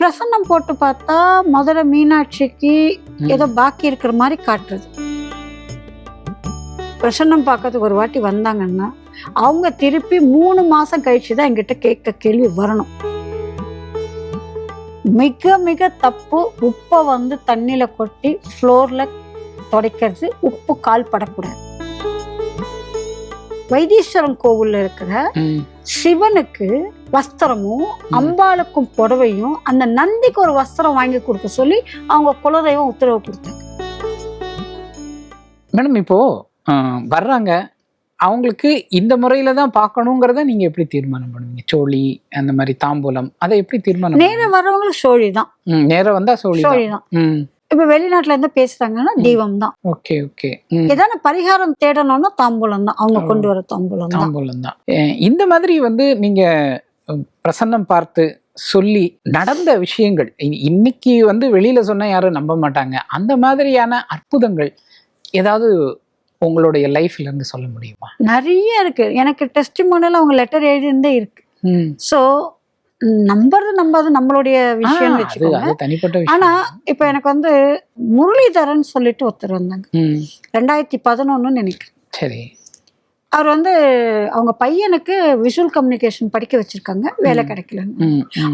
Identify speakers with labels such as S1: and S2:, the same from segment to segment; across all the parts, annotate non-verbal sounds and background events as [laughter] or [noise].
S1: பிரசன்னம் போட்டு பார்த்தா முதல்ல மீனாட்சிக்கு. ஏதோ பாக்கி இருக்கிற மாதிரி காட்டுறது. பிரசன்னம் பார்க்கறதுக்கு ஒரு வாட்டி வந்தாங்கன்னா அவங்க திருப்பி மூணு மாசம் கழிச்சு தான் என்கிட்ட கேட்க கேள்வி வரணும். மிக மிக தப்பு. உப்பை வந்து தண்ணியில கொட்டி ஃப்ளோர்ல துடைக்கிறது. உப்பு கால் படக்கூடாது. வைத்தீஸ்வரன் கோவில்ல இருக்கிற. சிவனுக்கு வஸ்திரமும் அம்பாளுக்கும் புடவையும் அந்த நந்திக்கு ஒரு வஸ்திரம் வாங்கி கொடுக்க சொல்லி அவங்க குலதெய்வம் உத்தரவு கொடுத்தாங்க.
S2: மேடம் இப்போ வர்றாங்க. அவங்களுக்கு இந்த முறையில தான் பார்க்கணுங்கிறத நீங்க எப்படி தீர்மானம் பண்ணுவீங்க? சோழி அந்த மாதிரி தாம்பூலம் அதை எப்படி தீர்மானம்
S1: நேரம் வர்றவங்களுக்கு சோழி தான்.
S2: ம், நேரா வந்தா சோழி
S1: சோழி தான். இப்ப வெளிநாட்டுல இருந்து பேசுறாங்கன்னா தீபம் தான்.
S2: Okay okay.
S1: ஏதான பரிகாரம் தேடணும்னா தாம்பூலம் தான். அவங்க கொண்டு வர தாம்பூலம்
S2: தாம்பூலம் தான். இந்த மாதிரி வந்து நீங்க பிரசன்னம் பார்த்து சொல்லி நடந்த விஷயங்கள். இன்னைக்கு வந்து வெளியில சொன்னா யாரும் நம்ப மாட்டாங்க. அந்த மாதிரியான அற்புதங்கள் ஏதாவது உங்களுடைய லைஃப்ல இருந்து சொல்ல முடியுமா?
S1: நிறைய இருக்கு. எனக்கு டெஸ்ட் அவங்க லெட்டர் எழுதியிருந்தே இருக்கு. ஸோ நம்புறது நம்பாது நம்மளுடைய
S2: அது
S1: வச்சுக்கோங்க
S2: விஷயம்.
S1: ஆனா இப்ப எனக்கு வந்து முரளிதரன் சொல்லிட்டு ஒருத்தர் வந்தாங்க. ரெண்டாயிரத்தி பதினொன்னு நினைக்கிறேன்.
S2: சரி.
S1: அவர் வந்து அவங்க பையனுக்கு விஷுவல் கம்யூனிகேஷன் படிக்க வச்சிருக்காங்க வேலை கிடைக்கலன்னு.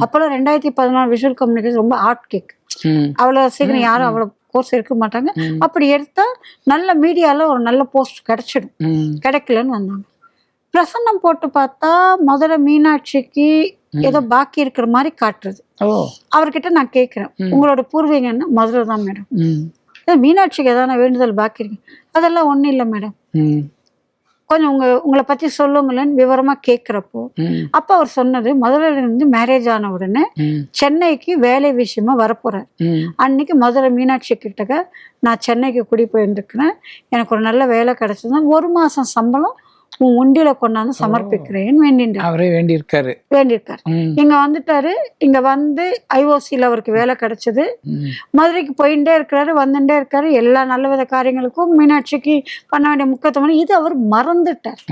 S1: அப்போல்லாம் ரெண்டாயிரத்தி பதினாறு விஷுவல் கம்யூனிகேஷன் ரொம்ப ஆர்ட் கேக் அவ்வளோ சீக்கிரம் யாரும். அவ்வளோ கோர்ஸ் எடுக்க மாட்டாங்க. அப்படி எடுத்தா நல்ல மீடியால ஒரு நல்ல போஸ்ட் கிடைச்சிடும். கிடைக்கலன்னு வந்தாங்க. பிரசன்னம் போட்டு பார்த்தா முதல்ல மீனாட்சிக்கு. ஏதோ பாக்கி இருக்கிற மாதிரி காட்டுறது. அவர்கிட்ட நான் கேட்குறேன். உங்களோட பூர்வீகம் என்ன? மதுரை தான் மேடம் மீனாட்சிக்கு எதனா வேண்டுதல் பாக்கி இருக்கு? அதெல்லாம் ஒன்றும் இல்லை மேடம். கொஞ்சம் உங்க உங்களை பத்தி சொல்லுங்களேன்னு விவரமா கேட்குறப்போ
S2: ம்,
S1: அப்போ அவர் சொன்னது மதுரையில இருந்து மேரேஜ் ஆன உடனே சென்னைக்கு வேலை விஷயமா வரப்போறார்.
S2: ம்,
S1: அன்னைக்கு மதுரை மீனாட்சி கிட்டக்க நான் சென்னைக்கு குடி போயிருந்துக்கிறேன் எனக்கு ஒரு நல்ல வேலை கிடைச்சதுன்னா ஒரு மாசம் சம்பளம் உன் உண்டியில கொண்டாந்து சமர்ப்பிக்கிறேன்னு வேண்டின்றார்
S2: அவரே வேண்டியிருக்காரு.
S1: வேண்டியிருக்காரு. இங்க வந்துட்டாரு. இங்க வந்து ஐஓசியில் அவருக்கு வேலை கிடைச்சது. மதுரைக்கு போயிட்டே இருக்கிறாரு வந்துட்டே இருக்காரு. எல்லா நல்ல வித காரியங்களுக்கும் மீனாட்சிக்கு பண்ண வேண்டிய முக்கியத்துவம் இது அவர் மறந்துட்டார்.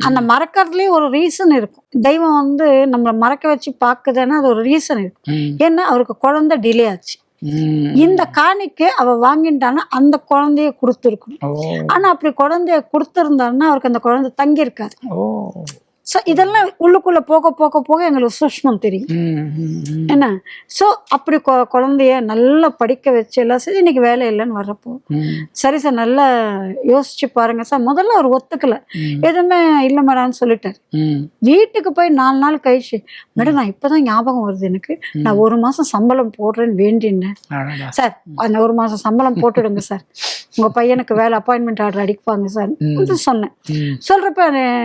S1: அந்த மறக்கறதுலயே ஒரு ரீசன் இருக்கும். தெய்வம் வந்து நம்மளை மறக்க வச்சு பாக்குதுன்னா அது ஒரு ரீசன் இருக்கும். ஏன்னா அவருக்கு குழந்தை டிலே ஆச்சு. இந்த காணிக்கை அவ வாங்கிட்டான்னா அந்த குழந்தைய கொடுத்துருக்கணும். ஆனா அப்படி குழந்தைய கொடுத்துருந்தாருன்னா அவருக்கு அந்த குழந்தை தங்கி இருக்காது ஸோ இதெல்லாம் உள்ளுக்குள்ள போக போக போக எங்களுக்கு சூஷ்மம் தெரியும். என்ன? ஸோ அப்படி கொ- குழந்தைய நல்லா படிக்க வச்சு எல்லாம் சரி இன்னைக்கு வேலை இல்லைன்னு வர்றப்போ. சரி சார் நல்லா யோசிச்சு பாருங்க சார். முதல்ல அவர் ஒத்துக்கல. எதுவுமே இல்லை மேடான்னு சொல்லிட்டாரு. வீட்டுக்கு போய் நாலு நாள் கழிச்சு மேடம் நான் இப்பதான் ஞாபகம் வருது எனக்கு. நான் ஒரு மாசம் சம்பளம் போடுறேன்னு வேண்டினேன். சார் அந்த ஒரு மாசம் சம்பளம் போட்டுடுங்க சார். உங்க பையனுக்கு வேலை அப்பாயின்மெண்ட் ஆர்டர் அடிப்பாங்க சார். சொன்னேன். சொல்றப்ப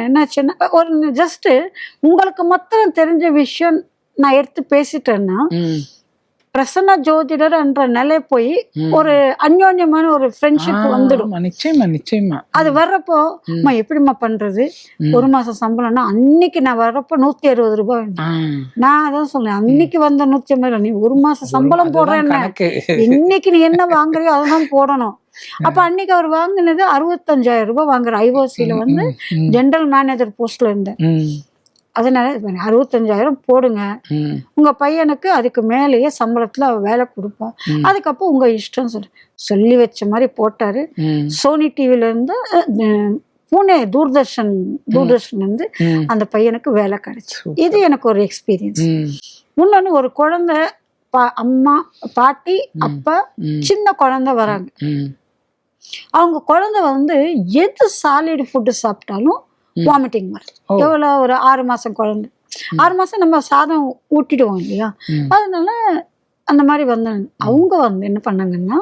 S1: என்னாச்சுன்னா ஒரு ஜஸ்ட் உங்களுக்கு மாத்திரம் தெரிஞ்ச விஷயம் நான் எடுத்து பேசிட்டேன்னா பிரசன்ன ஜோதிடர் என்ற நிலை போய். ஒரு அந்யோன்யமான ஒரு ஃப்ரெண்ட்ஷிப் வந்துடும்.
S2: நிச்சயமா நிச்சயமா.
S1: அது வர்றப்போ. அம்மா எப்படிம்மா பண்றது. ஒரு மாசம் சம்பளம்னா அன்னைக்கு நான் வர்றப்போ நூத்தி அறுபது ரூபாய் நான் அதான் சொன்னேன் அன்னைக்கு வந்த நூத்தி ஐம்பது. நீ ஒரு மாசம் சம்பளம்
S2: அதுதான்
S1: போடுறேன்
S2: கணக்கு.
S1: இன்னைக்கு நீ என்ன வாங்குறியோ அதான் போடணும். அப்ப அன்னைக்கு அவர் வாங்கினது அறுபத்தஞ்சாயிரம் ரூபாய் வாங்குற ஐஓசியில வந்து ஜெனரல் மேனேஜர் போஸ்ட்ல இருந்தேன். அதனால அறுபத்தஞ்சாயிரம் போடுங்க. உங்க பையனுக்கு அதுக்கு மேலேயே சம்பளத்துல வேலை கொடுப்பா
S2: ம்.
S1: அதுக்கப்புறம் உங்க இஷ்டம் சொல்லு. சொல்லி வச்ச மாதிரி போட்டாரு. சோனி டிவில இருந்து பூனே தூர்தர்ஷன் தூர்தர்ஷன் இருந்து அந்த பையனுக்கு வேலை கிடைச்சு. இது எனக்கு ஒரு எக்ஸ்பீரியன்ஸ் இன்னொன்னு ஒரு குழந்தை பா- அம்மா பாட்டி அப்பா சின்ன குழந்தை வராங்க. அவங்க குழந்தை வந்து எது சாலிட் ஃபுட்டு சாப்பிட்டாலும். வாமிட்டிங் வருது. எவ்வளோ ஒரு ஆறு மாசம் குழந்தை. ஆறு மாசம் நம்ம சாதம் ஊட்டிடுவோம் இல்லையா? அதனால அந்த மாதிரி வந்தாங்க அவங்க வந்து என்ன பண்ணாங்கன்னா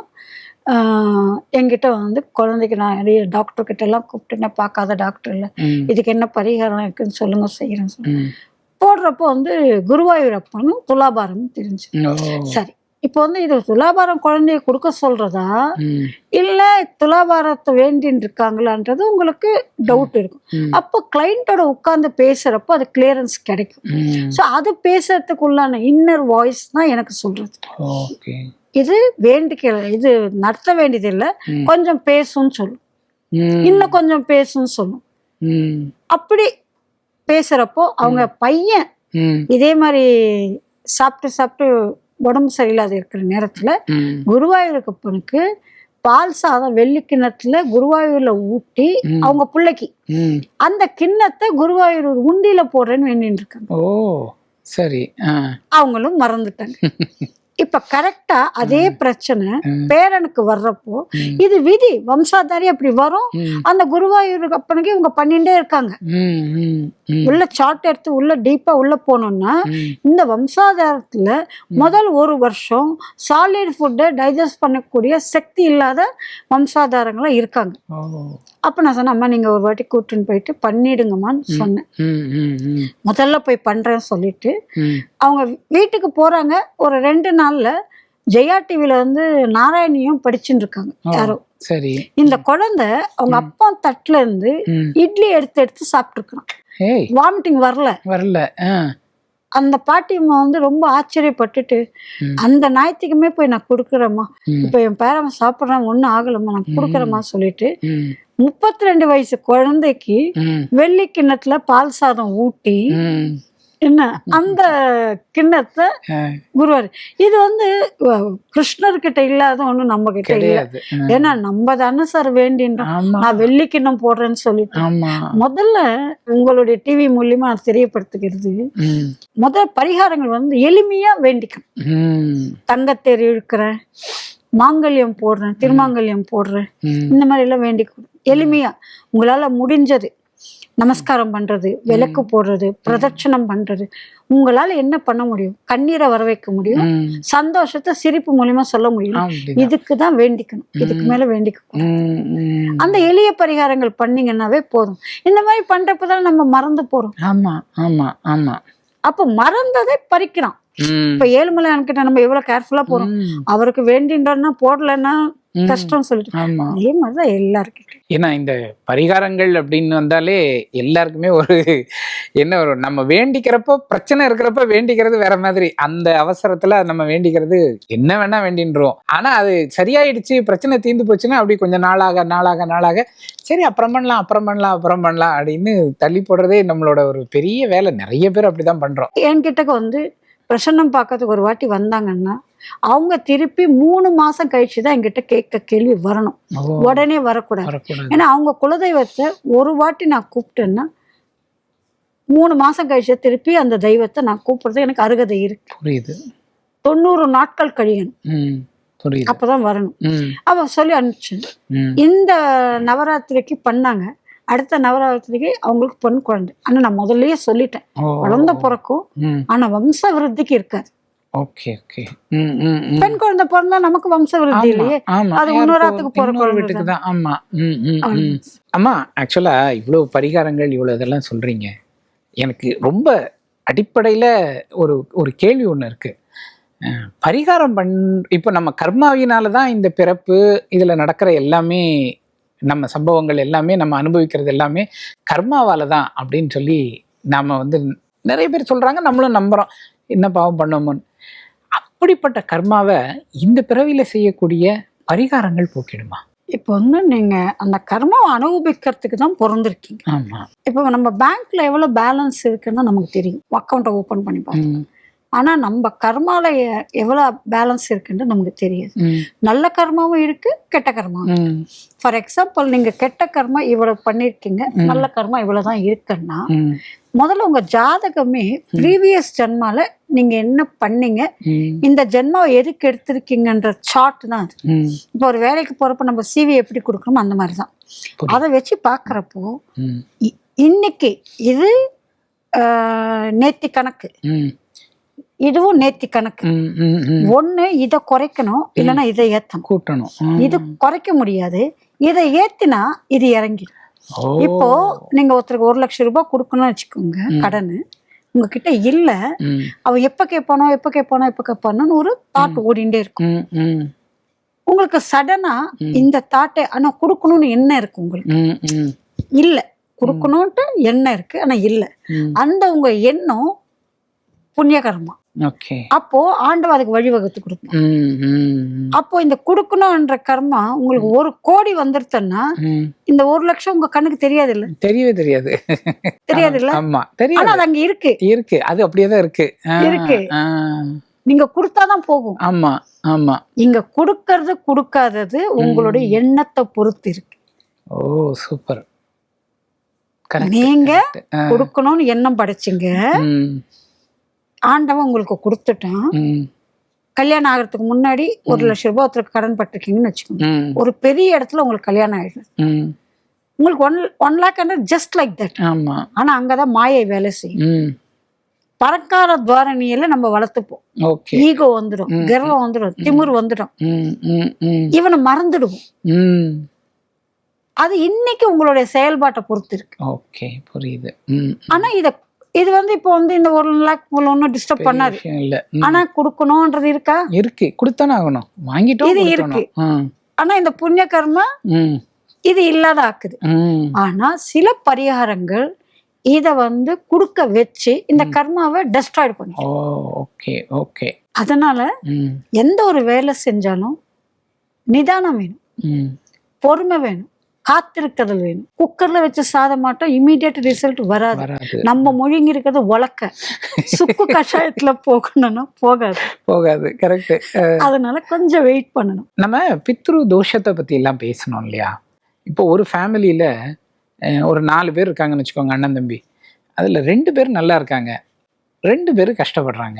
S1: ஆஹ், என்கிட்ட வந்து குழந்தைக்கு நான் நிறைய டாக்டர் கிட்ட எல்லாம் கூப்பிட்டு நான் பார்க்காத டாக்டர் இல்லை. இதுக்கு என்ன பரிகாரம் இருக்குன்னு சொல்லுங்க செய்யறேன். போடுறப்போ வந்து குருவாயூர் அப்பனும் துலாபாரம் தெரிஞ்சு சரி. இப்போ வந்து இது துலாபாரம் குழந்தைய கொடுக்க சொல்றதா? இல்ல துலாபாரத்தை வேண்டின்னு இருக்காங்களான்றது உங்களுக்கு டவுட் இருக்கும். அப்போ கிளைண்ட்டோட உட்கார்ந்து பேசுறப்போ அது கிளியரன்ஸ் கிடைக்கும். ஸோ அது பேசுறதுக்குள்ளான இன்னர் வாய்ஸ் தான் எனக்கு சொல்றது. இது வேண்டிக்கல இது நடத்த வேண்டியது இல்லை
S2: ம்.
S1: கொஞ்சம் பேசும்னு சொல்லும் இன்னும் கொஞ்சம் பேசும்னு சொல்லும் அப்படி பேசுறப்போ அவங்க பையன் இதே மாதிரி சாப்பிட்டு சாப்பிட்டு உடம்பு சரியில்லாத இருக்கிற நேரத்துல
S2: ம்,
S1: குருவாயூரப்பனுக்கு பால் சாதம் வெள்ளி கிண்ணத்துல குருவாயூர்ல ஊட்டி. அவங்க பிள்ளைக்கு. அந்த கிண்ணத்தை குருவாயூர் உண்டியில போடுறேன்னு வேண்டிட்டு இருக்காங்க.
S2: ஓ சரி.
S1: அவங்களும் மறந்துட்டாங்க. [laughs] இப்ப கரெக்டா அதே பிரச்சனை. பேரனுக்கு வர்றப்போ. இது விதி. வம்சாதாரி அப்படி வரும். அந்த குருவாயூர் அப்பனுக்கு இவங்க பண்ணிட்டே இருக்காங்க. உள்ள சார்ட் எடுத்து உள்ள டீப்பா உள்ள போனோம்னா. இந்த வம்சாதாரத்துல முதல் ஒரு வருஷம் சாலிட் ஃபுட்டை டைஜஸ்ட் பண்ணக்கூடிய சக்தி இல்லாத வம்சாதாரங்களா இருக்காங்க. அப்ப நான் சொன்னேன் அம்மா நீங்க ஒரு வாட்டி கூட்டின்னு போயிட்டு பண்ணிடுங்கம்மான்னு சொன்னேன். முதல்ல போய் பண்றேன்னு சொல்லிட்டு. அவங்க வீட்டுக்கு போறாங்க. ஒரு ரெண்டு நாள்ல ஜெயா டிவில வந்து நாராயணியும் படிச்சுட்டு இருக்காங்க யாரோ.
S2: சரி.
S1: இந்த குழந்தை அவங்க அப்பா தட்டுல இருந்து. இட்லி எடுத்து எடுத்து சாப்பிட்டுருக்கான் வாமிட்டிங் வரல.
S2: வரல
S1: அந்த பாட்டியம்மா வந்து ரொம்ப ஆச்சரியப்பட்டுட்டு. அந்த ஞாயிற்றுக்குமே போய் நான் கொடுக்குறேம்மா. இப்போ என் பேரன் சாப்பிட்றான் ஒன்றும் ஆகலம்மா நான் கொடுக்குறேம்மா சொல்லிட்டு முப்பத்தி ரெண்டு வயசு குழந்தைக்கு வெள்ளி கிண்ணத்துல பால் சாதம் ஊட்டி. என்ன? அந்த கிண்ணத்தை குருவார். இது வந்து கிருஷ்ணர்கிட்ட இல்லாத ஒண்ணு நம்ம கிட்ட இல்ல. ஏன்னா நம்ம தானே சார் வேண்டின்றோம். நான் வெள்ளி கிண்ணம் போடுறேன்னு சொல்லிட்டு. முதல்ல உங்களுடைய டிவி மூலியமா நான் தெரியப்படுத்துகிறது. முதல் பரிகாரங்கள் வந்து எளிமையா வேண்டிக்கணும்
S2: ம்,
S1: தங்கத்தேர் இழுக்கிறேன் மாங்கல்யம் போடுறேன் திருமாங்கல்யம் போடுறேன். இந்த மாதிரி எல்லாம் வேண்டிக்கணும் எளிமையா. உங்களால முடிஞ்சது. நமஸ்காரம் பண்றது விளக்கு போடுறது பிரதட்சணம் பண்றது. உங்களால என்ன பண்ண முடியும்? கண்ணீரை வர வைக்க முடியும். சந்தோஷத்தை சிரிப்பு மூலியமா சொல்ல முடியும். இதுக்கு தான் வேண்டிக்கணும். இதுக்கு மேல வேண்டிக்க. அந்த எளிய பரிகாரங்கள் பண்ணீங்கன்னாவே போதும். இந்த மாதிரி பண்றப்பதான் நம்ம மறந்து போறோம்.
S2: ஆமா ஆமா ஆமா.
S1: அப்ப மறந்ததை பறிக்கிறான்
S2: ம்,
S1: இப்ப ஏழுமலை கிட்ட நம்ம எவ்வளவு கேர்ஃபுல்லா போறோம். அவருக்கு வேண்டின்றோம்னா போடலைன்னா. கஷ்டம் சொல்லிட்டு. அதே மாதிரிதான் எல்லாருக்கிட்டையும்.
S2: ஏன்னா இந்த பரிகாரங்கள் அப்படின்னு வந்தாலே எல்லாருக்குமே ஒரு என்ன ஒரு நம்ம வேண்டிக்கிறப்போ பிரச்சனை இருக்கிறப்ப வேண்டிக்கிறது வேற மாதிரி. அந்த அவசரத்துல நம்ம வேண்டிக்கிறது என்ன வேணா வேண்டின்றோம். ஆனா அது சரியாயிடுச்சு பிரச்சனை தீர்ந்து போச்சுன்னா அப்படி கொஞ்சம் நாளாக நாளாக நாளாக சரி அப்புறம் பண்ணலாம் அப்புறம் பண்ணலாம் அப்புறம் பண்ணலாம் அப்படின்னு தள்ளி போடுறதே நம்மளோட ஒரு பெரிய வேலை. நிறைய பேர் அப்படிதான் பண்றோம்.
S1: என்கிட்டக்கு வந்து பிரசன்னம் பார்க்கறதுக்கு ஒரு வாட்டி வந்தாங்கன்னா அவங்க திருப்பி மூணு மாசம் கழிச்சு தான் என்கிட்ட கேட்க கேள்வி வரணும். உடனே வரக்கூடாது. ஏன்னா அவங்க குலதெய்வத்தை ஒரு வாட்டி நான் கூப்பிட்டேன்னா மூணு மாசம் கழிச்சு திருப்பி அந்த தெய்வத்தை நான் கூப்பிடுறது எனக்கு அருகதை இருக்கு.
S2: புரியுது.
S1: தொண்ணூறு நாட்கள் கழியணும். அப்பதான் வரணும். அவ சொல்லி அனுப்பிச்சு. இந்த நவராத்திரிக்கு பண்ணாங்க. அடுத்த நவராத்திரிக்கு அவங்களுக்கு பொன் குழந்தை. ஆனா நான் முதல்லயே சொல்லிட்டேன். குழந்தை பிறக்கும் ஆனா வம்ச விருத்திக்கு இருக்காது பெண் குழந்தை பிறந்தா நமக்கு வம்ச விருத்தி இல்லையே. அது இன்னொருத்துக்கு போற
S2: இன்னொரு
S1: குழந்தை
S2: வீட்டுக்கு தான். ஆமா.
S1: ஆமா.
S2: ஆக்சுவலா இவ்வளவு பரிகாரங்கள் இவ்வளவு இதெல்லாம் சொல்றீங்க. எனக்கு ரொம்ப அடிப்படையில ஒரு ஒரு கேள்வி ஒண்ணு இருக்கு. பரிகாரம் பண் இப்போ நம்ம கர்மாவினால தான் இந்த பிறப்பு இதுல நடக்கிற எல்லாமே நம்ம சம்பவங்கள் எல்லாமே நம்ம அனுபவிக்கிறது எல்லாமே கர்மாவால தான் அப்படின்னு சொல்லி நாம வந்து நிறைய பேர் சொல்றாங்க நம்மளும் நம்புறோம். என்ன பாவம் பண்ணோமோன்னு. அப்படிப்பட்ட கர்மாவை இந்த பிறவியில செய்யக்கூடிய பரிகாரங்கள் போக்கிடுமா?
S1: இப்போ வந்து நீங்க அந்த கர்மாவை அனுபவிக்கிறதுக்கு தான் பிறந்திருக்கீங்க.
S2: ஆமா.
S1: இப்போ நம்ம பேங்க்ல எவ்வளவு பேலன்ஸ் இருக்குன்னு நமக்கு தெரியும். அக்கௌண்ட்டை ஓபன் பண்ணி பார்த்தோம் ஆனா நம்ம கர்மால எ- எவ்வளவு பேலன்ஸ் இருக்குன்னு நமக்கு தெரியாது. நல்ல கர்மாவும் இருக்கு கெட்ட கர்மாவும் ஃபார் எக்ஸாம்பிள் நீங்க கெட்ட கர்மா இவ்வளவு பண்ணிருக்கீங்க
S2: ம்.
S1: நல்ல கர்மா இவ்வளவுதான் இருக்குன்னா முதல்ல உங்க ஜாதகமே ப்ரீவியஸ் ஜென்மால நீங்க என்ன பண்ணீங்க? இந்த ஜென்மாவை எதுக்கு எடுத்திருக்கீங்கன்ற சார்ட் தான் அது. இப்போ ஒரு வேலைக்கு போறப்ப நம்ம சிவி எப்படி கொடுக்கணுமோ அந்த மாதிரி தான். அதை வச்சு பார்க்குறப்போ
S2: ம்,
S1: இன்னைக்கு இது நேத்தி கணக்கு. இதுவும் நேத்தி கணக்கு. ஒண்ணு இதை குறைக்கணும் இல்லைன்னா இதை ஏத்தணும்.
S2: கூட்டணும்.
S1: இது குறைக்க முடியாது. இதை ஏத்தினா இது இறங்கிடும்
S2: ஓ,
S1: இப்போ நீங்க ஒருத்தருக்கு ஒரு லட்சம் ரூபாய் கொடுக்கணும்னு வச்சுக்கோங்க கடன். உங்ககிட்ட இல்ல. அவ எப்ப கேட்பானோ எப்ப கேட்பானோ எப்ப கேட்பானோன்னு ஒரு தாட் ஓடிண்டே இருக்கும். உங்களுக்கு சடனா. இந்த தாட்டை ஆனா கொடுக்கணும்னு என்ன இருக்கு உங்களுக்கு. இல்ல. கொடுக்கணும்ட்டு எண்ணம் இருக்கு ஆனா இல்ல. அந்த உங்க எண்ணம் புண்ணியகர்மா. அப்போ ஆண்டவன் அதுக்கு வழிவகுத்து கொடுப்பான்
S2: ம் ம்
S1: அப்போ இந்த கொடுக்கணும்ன்ற கர்மா உங்களுக்கு ஒரு கோடி வந்துருச்சுன்னா
S2: ம்.
S1: இந்த ஒரு லட்சம் உங்க கண்ணுக்கு தெரியாது இல்ல
S2: தெரியவே தெரியாது.
S1: தெரியாது இல்ல
S2: ஆமா.
S1: ஆனா
S2: தெரியாது
S1: அது அங்க இருக்கு.
S2: இருக்கு. அது அப்படியே தான் இருக்கு.
S1: இருக்கு. நீங்க கொடுத்தாதான் போகும்.
S2: ஆமா ஆமா.
S1: இங்க கொடுக்கறது கொடுக்காதது உங்களுடைய எண்ணத்தை பொறுத்து இருக்கு.
S2: Oh super.
S1: நீங்க. கொடுக்கணும்னு எண்ணம் படைச்சிங்க. ஆண்டவன் உங்களுக்கு கொடுத்துட்டான். கல்யாணம் ஆகிறதுக்கு முன்னாடி ஒரு லட்சம் ரூபாய் ஒருத்தருக்கு கடன் பட்டிருக்கீங்கன்னு வச்சுக்கோங்க. ஒரு பெரிய இடத்துல உங்களுக்கு கல்யாணம் ஆயிடுது. உங்களுக்கு one one lakh hundred just like that
S2: ஆமா.
S1: ஆனா அங்கதான் மாயை வேலை செய்யும். பறக்கார துவாரணியில நம்ம வளர்த்துப்போம். ஈகோ வந்துடும் கர்வம் வந்துடும் திமிர் வந்துடும். இவனை மறந்துடுவோம். அது இன்னைக்கு உங்களுடைய செயல்பாட்டை பொறுத்து இருக்கு.
S2: ஓகே புரியுது.
S1: ஆனா இத இது வந்து இப்போ வந்து இந்த ஒரு லேக் உங்களை ஒன்றும் டிஸ்டர்ப் பண்ணாது.
S2: இல்ல. ம்.
S1: ஆனா கொடுக்கணும்ன்றது இருக்கா?
S2: இருக்கு. கொடுத்தானே ஆகணும். வாங்கிட்டோம்
S1: இது.
S2: ம்,
S1: ஆனா இந்த புண்ணிய கர்மா இது இல்லாத ஆக்குது. ஆனா சில பரிகாரங்கள் இத வந்து கொடுக்க வச்சு இந்த கர்மாவை டெஸ்ட்ராய்ட் பண்ணி
S2: ஓ ஓகே ஓகே.
S1: அதனால எந்த ஒரு வேலை செஞ்சாலும் நிதானம் வேணும்.
S2: ம்.
S1: பொறுமை வேணும். காத்திருக்கிறதுல வேணும். குக்கர்ல வச்சு சாத மாட்டோம் இமீடியட் ரிசல்ட் வராது. நம்ம மொழிங்க இருக்கிறது உலக்க. சுக்கு கஷாயத்துல போகணும்னா போகாது.
S2: போகாது கரெக்ட்
S1: அதனால கொஞ்சம் வெயிட் பண்ணணும்.
S2: நம்ம பித்ரு தோஷத்தை பத்தி எல்லாம் பேசணும் இல்லையா? இப்போ ஒரு ஃபேமிலியில ஒரு நாலு பேர் இருக்காங்கன்னு வச்சுக்கோங்க அண்ணன் தம்பி. அதுல ரெண்டு பேர் நல்லா இருக்காங்க. ரெண்டு பேர் கஷ்டப்படுறாங்க.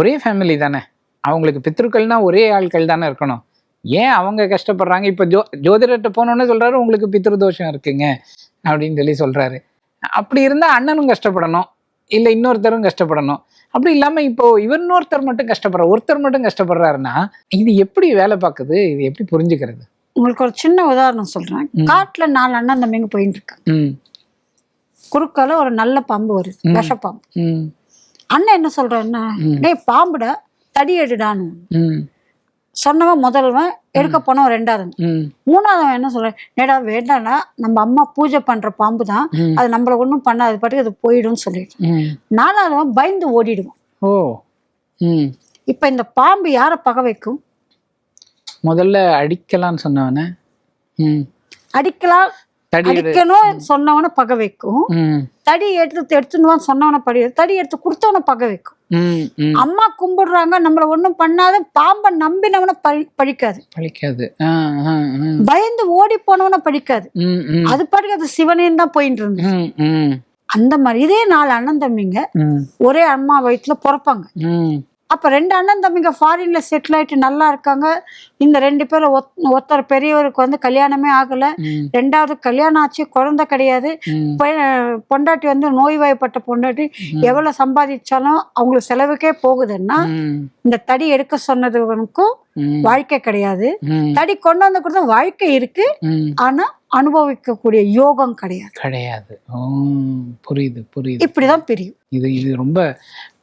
S2: ஒரே ஃபேமிலி தானே. அவங்களுக்கு பித்ருக்கள்னா ஒரே ஆட்கள் தானே இருக்கணும். ஏன் அவங்க கஷ்டப்படுறாங்க? இப்போ ஜோ ஜோதிடர்கிட்ட போனோன்னே சொல்றாரு உங்களுக்கு பித்ரு தோஷம் இருக்குங்க அப்படின்னு சொல்லி சொல்றாரு. அப்படி இருந்தா அண்ணனும் கஷ்டப்படணும் இல்லை இன்னொருத்தரும் கஷ்டப்படணும். அப்படி இல்லாம இப்போ இவர் இன்னொருத்தர் மட்டும் கஷ்டப்படுற ஒருத்தர் மட்டும் கஷ்டப்படுறாருன்னா இது எப்படி வேலை பார்க்குது? இது எப்படி புரிஞ்சுக்கிறது?
S1: உங்களுக்கு ஒரு சின்ன உதாரணம் சொல்றேன்.
S2: ம்.
S1: காட்டுல நாலு அண்ணன் தம்பிங்க போயிட்டு இருக்காங்க குறுக்கால ஒரு நல்ல பாம்பு வருது
S2: ம்.
S1: விஷப்பாம்பு
S2: ம்.
S1: அண்ணன் என்ன சொல்றான்னா
S2: ம்.
S1: டேய் பாம்புடா தடி எடுடான்னு. சொன்னவன் முதல்வன் எடுக்க போனவன் ரெண்டாவது
S2: ம்.
S1: மூணாவதுவன் என்ன சொல்றான் நேடா வேண்டாம்டா நம்ம அம்மா பூஜை பண்ற பாம்பு தான் அது நம்மள ஒன்றும் பண்ணாது பாட்டுக்கு அது போயிடும்னு சொல்லிட்டு. நாலாவதுவன் பயந்து ஓடிடுவான்
S2: ஓ.
S1: இப்ப இந்த பாம்பு யாரை பகை வைக்கும்?
S2: முதல்ல அடிக்கலாம்னு சொன்னவனே. ம்.
S1: அடிக்கலாம் அடிக்கணும் சொன்னவனை பகை வைக்கும். தடி எடுத்து எடுத்துன்னு சொன்னவனை படி தடி எடுத்து கொடுத்தவனை பகை வைக்கும். அம்மா கும்பிடுறாங்க நம்மள ஒண்ணும் பண்ணாத பாம்பை நம்பினவனை பழி பழிக்காது.
S2: பழிக்காது.
S1: பயந்து ஓடி போனவனை பழிக்காது. அது பாட்டுக்கு அது சிவனேன்னு தான் போயிட்டு
S2: ம்
S1: அந்த மாதிரி இதே நாலு அண்ணன் தம்பிங்க ஒரே அம்மா வயிற்றுல பிறப்பாங்க. அப்ப ரெண்டு அண்ணன் தம்பிங்க ஃபாரின்ல செட்டில் ஆயிட்டு நல்லா இருக்காங்க. இந்த ரெண்டு பேரும் ஒத்- ஒருத்தர் பெரியவருக்கு வந்து கல்யாணமே ஆகல. ரெண்டாவது கல்யாணம் ஆச்சு குழந்தை கிடையாது. பொண்டாட்டி வந்து நோய்வாய்ப்பட்ட பொண்டாட்டி. எவ்வளவு சம்பாதிச்சாலும் அவங்களுக்கு செலவுக்கே போகுதுன்னா இந்த தடி எடுக்க சொன்னதுக்கும் வாழ்க்கை கிடையாது. தடி கொண்டு வந்து கொடுத்த வாழ்க்கை இருக்கு. ஆனா அனுபவிக்கக்கூடிய யோகம் கிடையாது.
S2: கிடையாது. புரியுது புரியுது.
S1: இப்படிதான் பிரியும்.
S2: இது இது ரொம்ப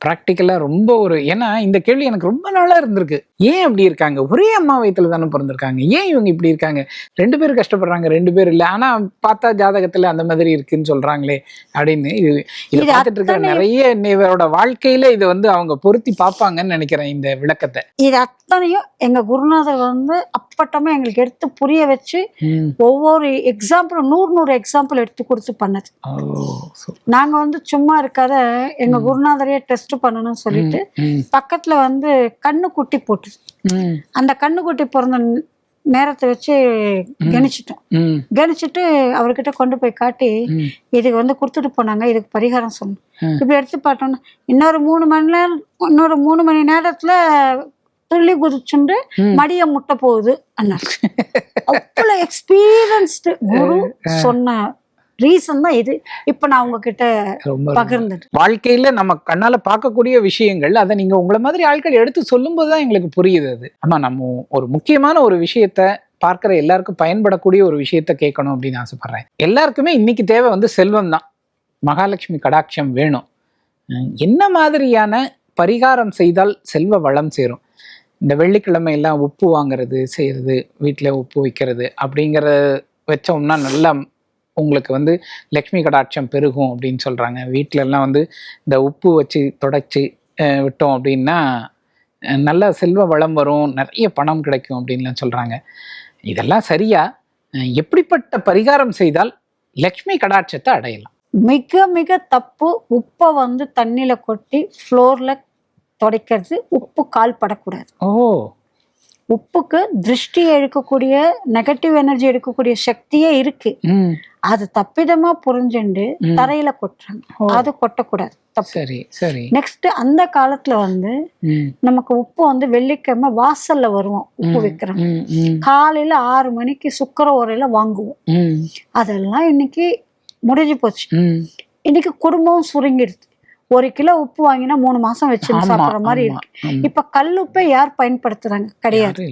S2: ப்ராக்டிக்கலாக ரொம்ப ஒரு ஏன்னா இந்த கேள்வி எனக்கு ரொம்ப நாளாக இருந்திருக்கு. ஏன் அப்படி இருக்காங்க? ஒரே அம்மா வயித்துல தானே பிறந்திருக்காங்க. ஏன் இவங்க இப்படி இருக்காங்க? ரெண்டு பேர் கஷ்டப்படுறாங்க ரெண்டு பேர் இல்லை. ஆனால் பார்த்தா ஜாதகத்தில் அந்த மாதிரி இருக்குன்னு சொல்கிறாங்களே அப்படின்னு இது இதை பார்த்துட்டு இருக்கிற நிறைய இவரோட வாழ்க்கையில இதை வந்து அவங்க பொருத்தி பார்ப்பாங்கன்னு நினைக்கிறேன் இந்த விளக்கத்தை.
S1: இது அத்தனையும் எங்க குருநாதர் வந்து அப்பட்டமா எங்களுக்கு எடுத்து புரிய வச்சு. ஒவ்வொரு எக்ஸாம்பிள் நூறு நூறு எக்ஸாம்பிள் எடுத்து கொடுத்து பண்ணது.
S2: ஓ சூ-
S1: நாங்க வந்து சும்மா இருக்காத எங்க குருநாதரையே டெஸ்ட் பண்ணணும்னு சொல்லிட்டு பக்கத்துல வந்து கண்ணு குட்டி போட்டு
S2: ம்,
S1: அந்த கண்ணு குட்டி பிறந்த நேரத்தை வச்சு கணிச்சிட்டோம். கணிச்சிட்டு அவர்கிட்ட கொண்டு போய் காட்டி. இதுக்கு வந்து கொடுத்துட்டு போனாங்க இதுக்கு பரிகாரம் சொன்னோம். இப்படி எடுத்து பார்த்தோம்னா இன்னொரு மூணு மணி நேரம் இன்னொரு மூணு மணி நேரத்துல துள்ளி குதிச்சுண்டு. மடிய முட்டை போகுது அண்ணாரு [laughs] அவ்வளவு எக்ஸ்பீரியன்ஸ்டு குரு சொன்ன ரீசன் தான் இது. இப்ப நான் உங்ககிட்ட பகிர்ந்துட்டு
S2: வாழ்க்கையில நம்ம கண்ணால பார்க்கக்கூடிய விஷயங்கள் அதை நீங்க உங்களை மாதிரி ஆட்கள் எடுத்து சொல்லும்போது தான் எங்களுக்கு புரியுது அது. ஆமா நம்ம ஒரு முக்கியமான ஒரு விஷயத்த பார்க்குற எல்லாருக்கும் பயன்படக்கூடிய ஒரு விஷயத்த கேட்கணும் அப்படின்னு ஆசைப்படுறேன். எல்லாருக்குமே இன்னைக்கு தேவை வந்து செல்வம் தான். மகாலட்சுமி கடாட்சம் வேணும். என்ன மாதிரியான பரிகாரம் செய்தால் செல்வ வளம் சேரும்? இந்த வெள்ளிக்கிழமை எல்லாம் உப்பு வாங்குறது செய்யறது வீட்டில் உப்பு வைக்கிறது அப்படிங்கிற வச்சோம்னா நல்லா உங்களுக்கு வந்து லக்ஷ்மி கடாட்சம் பெருகும் அப்படின்னு சொல்கிறாங்க வீட்டில எல்லாம் வந்து இந்த உப்பு வச்சு தொடச்சி விட்டோம் அப்படின்னா நல்ல செல்வ வளம் வரும் நிறைய பணம் கிடைக்கும் அப்படின்லாம் சொல்றாங்க. இதெல்லாம் சரியா? எப்படிப்பட்ட பரிகாரம் செய்தால் லக்ஷ்மி கடாட்சத்தை அடையலாம்?
S1: மிக மிக தப்பு. உப்பை வந்து தண்ணியில கொட்டி ஃப்ளோர்ல துடைக்கிறது. உப்பு கால் படக்கூடாது.
S2: ஓ.
S1: உப்புக்கு திருஷ்டி எடுக்கக்கூடிய நெகட்டிவ் எனர்ஜி எடுக்கக்கூடிய சக்தியே இருக்கு.
S2: ம்.
S1: அது தப்பிதமா புரிஞ்சுண்டு. தரையில கொட்டுறாங்க. அது கொட்டக்கூடாது. தப்பு.
S2: சரி சரி.
S1: நெக்ஸ்ட் அந்த காலத்துல வந்து நமக்கு உப்பு வந்து வெள்ளிக்கிழமை வாசல்ல வருவோம் உப்பு விற்கிறோம் காலையில ஆறு மணிக்கு சுக்கர உரையில வாங்குவோம். அதெல்லாம் இன்னைக்கு முடிஞ்சு போச்சு. இன்னைக்கு குடும்பம் சுருங்கிடுது. ஒரு கிலோ உப்பு வாங்கினா மூணு மாசம் வச்சு சாப்பிடுற மாதிரி இருக்கு. இப்ப கல்லுப்பை யார் பயன்படுத்துறாங்க? கிடையாது.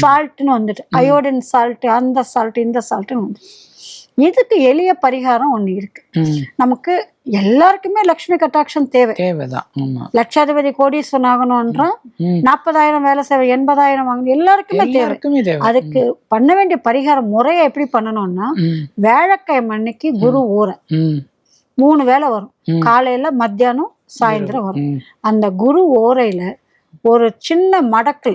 S1: சால்ட்னு வந்துட்டு. அயோடின் சால்ட் அந்த சால்ட் இந்த சால்ட்னு வந்து இதுக்கு எளிய பரிகாரம் ஒண்ணு இருக்கு. நமக்கு எல்லாருக்குமே லக்ஷ்மி கட்டாட்சம் தேவை.
S2: தேவைதான்.
S1: லட்சாதிபதி கோடீஸ்வரன் ஆகணும்ன்றா. நாற்பதாயிரம் வேலை சேவை எண்பதாயிரம் வாங்கணும் எல்லாருக்குமே தேவை. அதுக்கு பண்ண வேண்டிய பரிகார முறையை எப்படி பண்ணணும்னா வேழக்கிழமை அன்னைக்கு குரு
S2: ம்,
S1: மூணு வேளை வரும். காலையில மத்தியானம் சாயந்தரம் வரும். அந்த குரு ஓரையில ஒரு சின்ன மடக்குல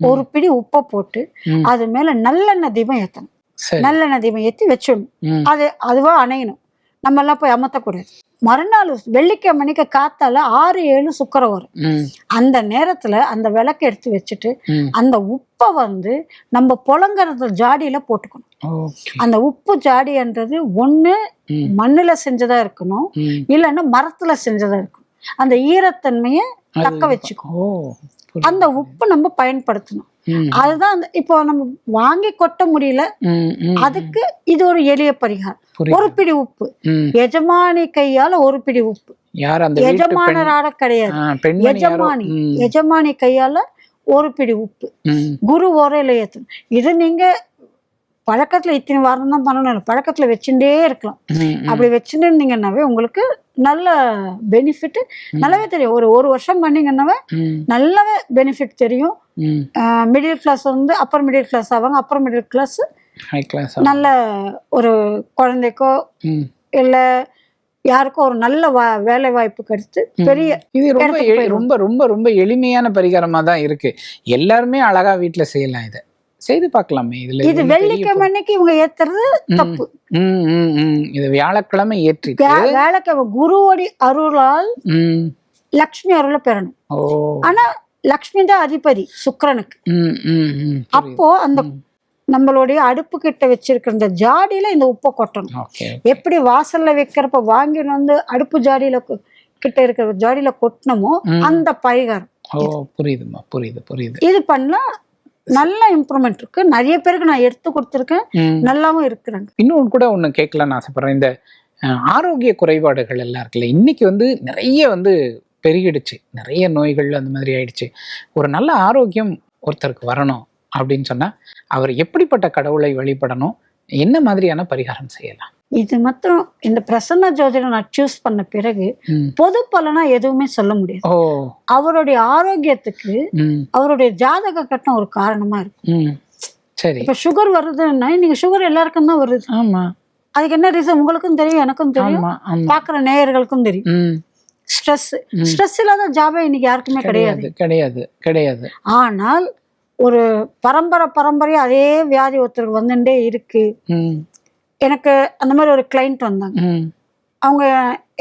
S1: ஒரு பிடி உப்பை போட்டு. அது மேல நல்லெண்ணெய் தீபம் ஏத்தணும். நல்லெண்ணெய் தீபம் ஏத்தி வச்சிடணும். அது அதுவா அணையணும். நம்ம எல்லாம் போய் அமர்த்தக்கூடாது. மறுநாள் வெள்ளிக்கிழமை மணிக்கு காத்தால ஆறு ஏழு சுக்கரம் வரும். அந்த நேரத்துல அந்த விளக்கு எடுத்து வச்சுட்டு. அந்த உப்பை வந்து நம்ம புலங்கறது ஜாடியில போட்டுக்கணும். அந்த உப்பு ஜாடின்றது ஒண்ணு மண்ணுல செஞ்சதா இருக்கணும். இல்லைன்னா மரத்துல செஞ்சதா இருக்கும் அந்த ஈரத்தன்மையை தக்க
S2: புரியுது.
S1: அந்த உப்பு நம்ம பயன்படுத்தணும். அதுதான் இப்போ நம்ம வாங்கி கொட்ட முடியல அதுக்கு இது ஒரு எளிய பரிகாரம். ஒரு பிடி உப்பு. எஜமானி கையால ஒரு பிடி உப்பு. எஜமானராட கிடையாது. எஜமானி. எஜமானி கையால ஒரு பிடி உப்பு. குரு ஓரையில ஏற்றணும் இது நீங்க பழக்கத்துல இத்தனை வாரம் தான் பண்ணணும். பழக்கத்துல வச்சுட்டே இருக்கலாம். அப்படி வச்சுட்டு இருந்தீங்கன்னாவே உங்களுக்கு நல்ல பெனிஃபிட் நல்லாவே தெரியும். ஒரு ஒரு வருஷம் பண்ணீங்கன்னாவே நல்லாவே பெனிஃபிட் தெரியும். மிடில் கிளாஸ் வந்து அப்பர் மிடில் கிளாஸ் ஆவாங்க. Upper middle class
S2: high class
S1: நல்ல ஒரு குழந்தைக்கோ. இல்ல யாருக்கோ ஒரு நல்ல வா வேலை வாய்ப்பு கிடைத்து பெரிய
S2: இது ரொம்ப. ரொம்ப ரொம்ப ரொம்ப எளிமையான பரிகாரமா தான் இருக்கு. எல்லாருமே அழகா வீட்ல செய்யலாம் இதை. செய்து பார்க்கலாமே இதுல
S1: இது
S2: ஒண்ணும் பெரிய
S1: வெள்ளிக்கிழமை அன்னைக்கு இவங்க ஏத்துறது தப்பு.
S2: இது வியாழக்கிழமை ஏற்றிட்டு
S1: வே- வேலைக்கிழமை குருவோடி அருளால். லக்ஷ்மி அருளை பெறணும். ஆனா லக்ஷ்மி தான் அதிபதி சுக்கிரனுக்கு. அப்போ அந்த நம்மளுடைய அடுப்பு கிட்ட வச்சிருக்கிற இந்த ஜாடியில இந்த உப்பை கொட்டணும். எப்படி வாசல்ல வைக்கிறப்ப வாங்கின்னு வந்து அடுப்பு ஜாடியில கிட்ட இருக்கிற ஜாடியில கொட்டினமோ. அந்த பரிகாரம்.
S2: ஓ புரியுதுமா புரியுது புரியுது.
S1: இது பண்ணா நல்ல இம்ப்ரூவ்மெண்ட் இருக்கு. நிறைய பேருக்கு நான் எடுத்து கொடுத்துருக்கேன். நல்லாவும் இருக்கிறாங்க.
S2: இன்னொன்று கூட ஒன்று கேட்கலான்னு ஆசைப்படுறேன். இந்த ஆரோக்கிய குறைபாடுகள் எல்லாம் இருக்குல்ல இன்னைக்கு வந்து நிறைய வந்து பெருகிடுச்சு. நிறைய நோய்கள் அந்த மாதிரி ஆயிடுச்சு. ஒரு நல்ல ஆரோக்கியம் ஒருத்தருக்கு வரணும் அப்படின்னு சொன்னா அவர் எப்படிப்பட்ட கடவுளை வழிபடணும்? என்ன மாதிரியான பரிகாரம் செய்யலாம்?
S1: இது மாத்திரம் இந்த பிரசன்ன ஜோதிடம் நான் சூஸ் பண்ண பிறகு. பொது பலனா எதுவுமே சொல்ல முடியாது. அவருடைய ஆரோக்கியத்துக்கு அவருடைய ஜாதக கட்டம் ஒரு காரணமா இருக்கு.
S2: ம். சரி.
S1: இப்ப சுகர் வருதுன்னா நீங்க சுகர் எல்லாருக்கும் தான் வருது.
S2: ஆமா.
S1: அதுக்கு என்ன ரீசன் உங்களுக்கும் தெரியும் எனக்கும் தெரியும். பாக்குற நேயர்களுக்கும் தெரியும். ஸ்ட்ரெஸ். ஸ்ட்ரெஸ் இல்லாத ஜாபே இன்னைக்கு யாருக்குமே கிடையாது
S2: கிடையாது. கிடையாது
S1: ஆனால் ஒரு பரம்பரை பரம்பரையா அதே வியாதி ஒருத்தருக்கு வந்துட்டே இருக்கு. எனக்கு அந்த மாதிரி ஒரு கிளைண்ட் வந்தாங்க. அவங்க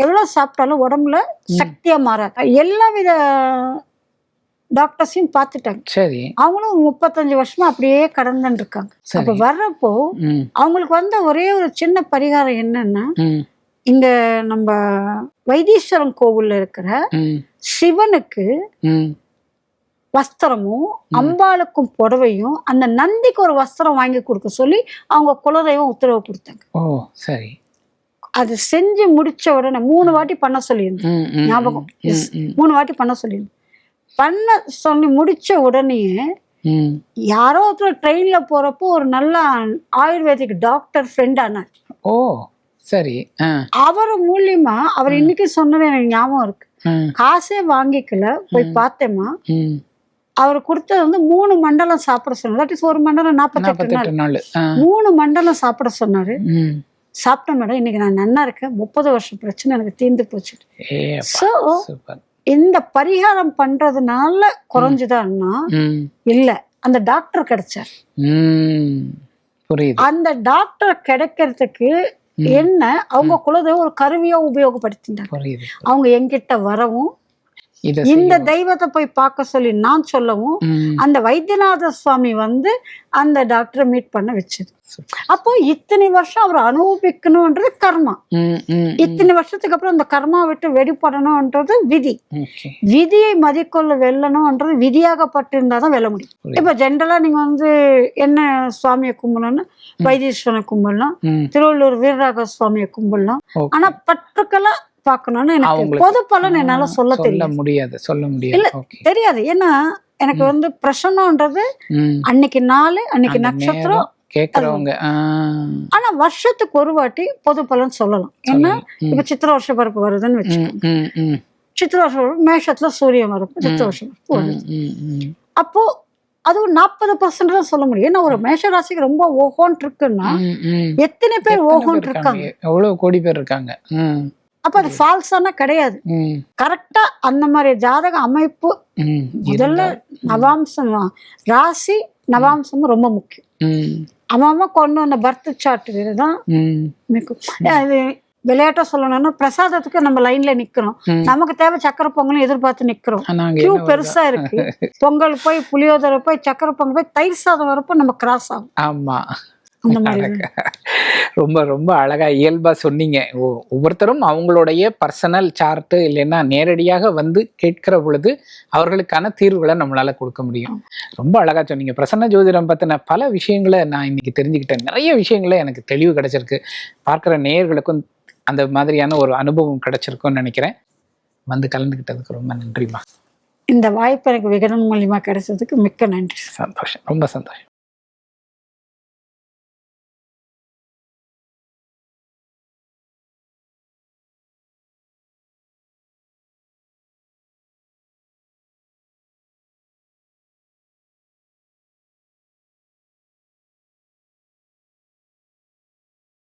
S1: எவ்வளவு சாப்பிட்டாலும் உடம்புல சக்தியா மாறாது. எல்லா வித டாக்டர்ஸையும் பார்த்துட்டாங்க.
S2: சரி.
S1: அவங்களும் முப்பத்தஞ்சு வருஷமா அப்படியே கடந்துன்னு இருக்காங்க. அப்ப வர்றப்போ அவங்களுக்கு வந்த ஒரே ஒரு சின்ன பரிகாரம் என்னன்னா இங்க நம்ம வைத்தீஸ்வரன் கோவில்ல இருக்கிற சிவனுக்கு வஸ்திரமும் அம்பாளுக்கும் புடவையும் அந்த நந்திக்கு ஒரு வஸ்திரம் வாங்கி கொடுக்க சொல்லி அவங்க குலதெய்வம் உத்தரவு கொடுத்தாங்க.
S2: ஓ சரி.
S1: அது செஞ்சு முடிச்ச உடனே மூணு வாட்டி பண்ண சொல்லியிருந்தேன். ஞாபகம். மூணு வாட்டி பண்ண சொல்லியிருந்தேன். பண்ண சொல்லி முடிச்ச உடனேயே. யாரோ ஒருத்தர் ட்ரெயின்ல போறப்போ ஒரு நல்ல ஆயுர்வேதிக் டாக்டர் ஃப்ரெண்ட் ஆனார்.
S2: ஓ. சரி
S1: அவர் மூலியமா அவர் இன்னைக்கு சொன்னது எனக்கு ஞாபகம் இருக்கு. காசே வாங்கிக்கல போய் பார்த்தேம்மா.
S2: ம்.
S1: அவர் கொடுத்தது வந்து மூணு மண்டலம் சாப்பிட சொன்னார். தட் இஸ் ஒரு மண்டலம் நாற்பத்தெட்டு நாள். மூணு மண்டலம் சாப்பிட சொன்னாரு. சாப்பிட்டேன் மேடம். இன்னைக்கு நான் நன்னா இருக்கேன். முப்பது வருஷம் பிரச்சனை எனக்கு தீர்ந்து போச்சு. ஸோ இந்த பரிகாரம் பண்றதுனால குறைஞ்சுதான்னா இல்ல. அந்த டாக்டர் கிடைச்சார். அந்த டாக்டர் கிடைக்கிறதுக்கு என்ன? அவங்க குலதெய்வம் ஒரு கருவியா உபயோகப்படுத்தினாங்க அவங்க என்கிட்ட வரவும் இந்த தெய்வத்தை போய் பார்க்க சொல்லி நான் சொல்லவும் அந்த வைத்தியநாத சுவாமி வந்து அந்த டாக்டரை மீட் பண்ண வச்சது. அப்போ இத்தனை வருஷம் அவர் அனுபவிக்கணும்ன்றது கர்மா. இத்தனை வருஷத்துக்கு அப்புறம் அந்த கர்மா விட்டு வெளிப்படணும்ன்றது விதி. விதியை மதிக்கொள்ள வெல்லணும்ன்றது விதியாகப்பட்டிருந்தாதான் தான் வெல்ல முடியும். இப்ப ஜென்ரலா நீங்க வந்து என்ன சுவாமியை கும்பிடணும்னு? வைத்தீஸ்வரனை கும்பிடலாம். திருவள்ளூர் வீரராக சுவாமியை கும்பிடலாம். ஆனா பற்றுக்களா பார்க்கணும்னு எனக்கு பொது பலன் என்னால சொல்ல தெரியும்
S2: முடியாது சொல்ல முடியாது.
S1: தெரியாது. ஏன்னா எனக்கு வந்து பிரசன்னம்ன்றது அன்னைக்கு நாள் அன்னைக்கு நட்சத்திரம்
S2: கேக்குறவங்க
S1: ஆனா வருஷத்துக்கு ஒரு வாட்டி பொது பலன் சொல்லலாம். ஏன்னா இப்ப சித்திர வருஷ பரப்பு வருதுன்னு வச்சுக்கோங்க. சித்திர வருஷ பரப்பு மேஷத்துல சூரியன் வரப்பு சித்திர வருஷ பரப்பு வருது.
S2: ம், ம், ம்.
S1: அப்போ அதுவும் நாற்பது பர்சன்ட் தான் சொல்ல முடியும். ஏன்னா ஒரு மேஷ ராசிக்கு ரொம்ப ஓஹோன் இருக்குன்னா. எத்தனை பேர் ஓஹோன் இருக்காங்க?
S2: எவ்வளவு கோடி பேர் இருக்காங்க?
S1: அப்ப அது ஃபால்ஸானா கிடையாது. கரெக்டா அந்த மாதிரி ஜாதக அமைப்பு. முதல்ல நவாம்சம் ராசி நவாம்சமும் ரொம்ப முக்கியம்.
S2: ம்,
S1: அவன் கொண்டு வந்த பர்த் சார்ட் தான்
S2: ம்,
S1: மிக்க- அது விளையாட்டா சொல்லணும்னா பிரசாதத்துக்கு நம்ம லைன்ல நிக்கிறோம். நமக்கு தேவை சக்கரை பொங்கல் எதிர்பார்த்து நிக்கிறோம். கியூ பெருசா இருக்கு. பொங்கல் போய் புளியோதரை போய் சக்கரை பொங்கல் போய் தயிர் சாதம் வரப்போ நம்ம கிராஸ் ஆகும்.
S2: ஆமா.
S1: அந்த மாதிரி.
S2: ரொம்ப ரொம்ப அழகா இயல்பா சொன்னீங்க. ஒவ்வொருத்தரும் அவங்களுடைய பர்சனல் சார்ட் இல்லைன்னா நேரடியாக வந்து கேட்கிற பொழுது அவர்களுக்கான தீர்வுகளை நம்மளால கொடுக்க முடியும். ரொம்ப அழகா சொன்னீங்க. பிரசன்ன ஜோதிடம் பத்தின பல விஷயங்களை நான் இன்னைக்கு தெரிஞ்சுக்கிட்டேன். நிறைய விஷயங்களை எனக்கு தெளிவு கிடைச்சிருக்கு. பார்க்குற நேயர்களுக்கும் அந்த மாதிரியான ஒரு அனுபவம் கிடைச்சிருக்கும்னு நினைக்கிறேன். வந்து கலந்துக்கிட்டதுக்கு ரொம்ப நன்றிம்மா.
S1: இந்த வாய்ப்பு எனக்கு விகடன் மூலியமா கிடைச்சதுக்கு மிக்க நன்றி.
S2: சந்தோஷம். ரொம்ப சந்தோஷம்.